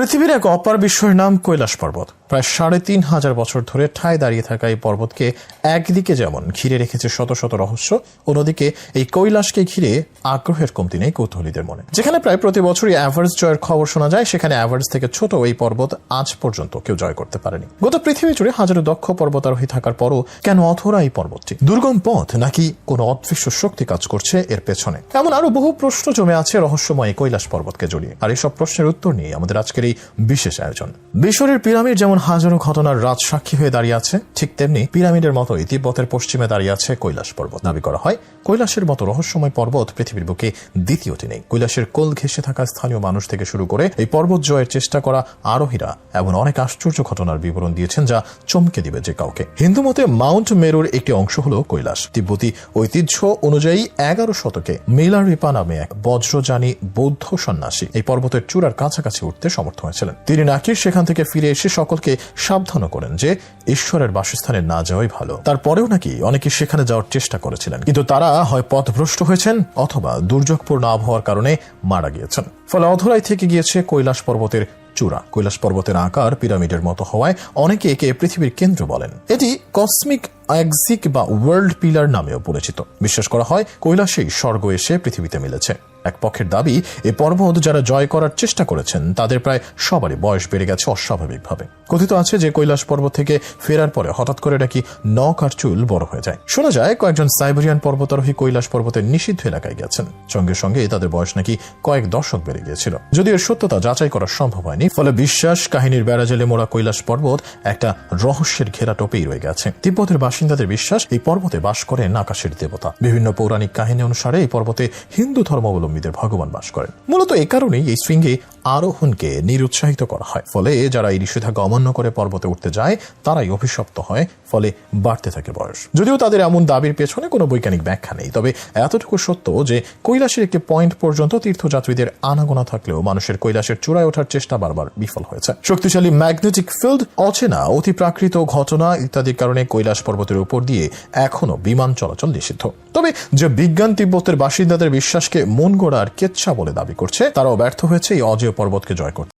পৃথিবীর এক অপার বিস্ময়ের নাম কৈলাস পর্বত। প্রায় সাড়ে তিন হাজার বছর ধরে ঠায় দাঁড়িয়ে থাকা এই পর্বতকে একদিকে যেমন ঘিরে রেখেছে শত শত রহস্য, অন্যদিকে এই কৈলাসকে ঘিরে আগ্রহের কমতি নেই কৌতূহলীদের মনে। যেখানে প্রায় প্রতি বছরই অ্যাভারেজ জয়ের খবর শোনা যায়, সেখানে অ্যাভারেজ থেকে ছোট এই পর্বত আজ পর্যন্ত কেউ জয় করতে পারেনি। গোটা পৃথিবী জুড়ে হাজারো দক্ষ পর্বতারোহী থাকার পরও কেন অথরা এই পর্বতটি? দুর্গম পথ নাকি কোনো অদৃশ্য শক্তি কাজ করছে এর পেছনে? এমন আরও বহু প্রশ্ন জমে আছে রহস্যময় কৈলাস পর্বতকে জড়িয়ে। আর এইসব প্রশ্নের উত্তর নিয়ে আমাদের আজকের এই বিশেষ আয়োজন। মিশরের পিরামিড যেমন হাজারো ঘটনার রাজ সাক্ষী হয়ে দাঁড়িয়ে আছে, ঠিক তেমনি পিরামিডের মতোই তিব্বতের পশ্চিমে দাঁড়িয়ে আছে কৈলাস পর্বত দাবি করা হয়। কৈলাসের মতো রহস্যময় পর্বত পৃথিবীর বুকে দ্বিতীয়টি নেই। কৈলাসের কোল ঘেঁষে থাকা স্থানীয় মানুষ থেকে শুরু করে এই পর্বত জয়ের চেষ্টা করা আরোহীরা এমন অনেক আশ্চর্য ঘটনার বিবরণ দিয়েছেন যা চমকে দিবে যে কাউকে। হিন্দু মতে মাউন্ট মেরুর একটি অংশ হল কৈলাস। তিব্বতী ঐতিহ্য অনুযায়ী এগারো শতকে মেলারিপা নামে এক বজ্রযানী বৌদ্ধ সন্ন্যাসী এই পর্বতের চূড়ার কাছাকাছি উঠতে সমর্থ হয়েছিলেন তিনি নাকি সেখান থেকে ফিরে এসে সকলকে সাবধানও করেন যে ঈশ্বরের বাসস্থানে না যাওয়াই ভালো। তারপরেও নাকি অনেকে সেখানে যাওয়ার চেষ্টা করেছিলেন। কিন্তু তারা হয় পথভ্রষ্ট হয়েছেন অথবা দুর্যোগপূর্ণ আবহাওয়ার কারণে মারা গিয়েছেন। ফলে অধরাই থেকে গিয়েছে কৈলাস পর্বতের চূড়া। কৈলাস পর্বতের আকার পিরামিডের মতো হওয়ায় অনেকে একে পৃথিবীর কেন্দ্র বলেন। এটি কসমিক এক্সিক বা ওয়ার্ল্ড পিলার নামেও পরিচিত। বিশ্বাস করা হয় কৈলাসেই স্বর্গ এসে পৃথিবীতে মিলেছে। এক পক্ষের দাবি, এ পর্বত যারা জয় করার চেষ্টা করেছেন, তাদের প্রায় সবারই বয়স বেড়ে গেছে অস্বাভাবিকভাবে। কথিত আছে যে কৈলাস পর্বত থেকে ফেরার পরে হঠাৎ করে নাকি নখ আর চুল বড় হয়ে যায়। শোনা যায়, কয়েকজন সাইবেরিয়ান পর্বতারোহী কৈলাস পর্বতের নিষিদ্ধ এলাকায় গেছেন সঙ্গে সঙ্গে তাদের বয়স নাকি কয়েক দশক বেড়ে গিয়েছিল। যদিও এর সত্যতা যাচাই করা সম্ভব হয়নি, ফলে বিশ্বাস, কাহিনীর বেড়াজেলে মোড়া কৈলাস পর্বত একটা রহস্যের ঘেরা টোপেই রয়ে গেছে। তিব্বতের বাসিন্দাদের বিশ্বাস, এই পর্বতে বাস করেন আকাশের দেবতা। বিভিন্ন পৌরাণিক কাহিনী অনুসারে এই পর্বতে হিন্দু ধর্মাবলম্বীদের ভগবান বাস করেন। মূলত এ কারণেই এই শৃঙ্গে আরোহণকে নিরুৎসাহিত করা হয়। ফলে যারা এই নিষেধাজ্ঞা অমান্য করে পর্বতে উঠতে যায়, তারাই অভিশপ্ত হয়, ফলে বাড়তে থাকে বয়স। যদিও তাদের এমন দাবির পেছনে কোনো বৈজ্ঞানিক ব্যাখ্যা নেই, তবে এতটুকু সত্য যে কৈলাসের একটি পয়েন্ট পর্যন্ত তীর্থযাত্রীদের আনাগোনা থাকলেও মানুষের কৈলাসের চূড়ায় ওঠার চেষ্টা বারবার বিফল হয়েছে। শক্তিশালী ম্যাগনেটিক ফিল্ড, অচেনা অতি প্রাকৃত ঘটনা ইত্যাদির কারণে কৈলাস পর্বতের উপর দিয়ে এখনও বিমান চলাচল নিষিদ্ধ। তবে যে বিজ্ঞান তিব্বতের বাসিন্দাদের বিশ্বাসকে মন গড়ার কেচ্ছা বলে দাবি করছে, তারাও ব্যর্থ হয়েছে এই অজয় পর্বতকে জয় করতে।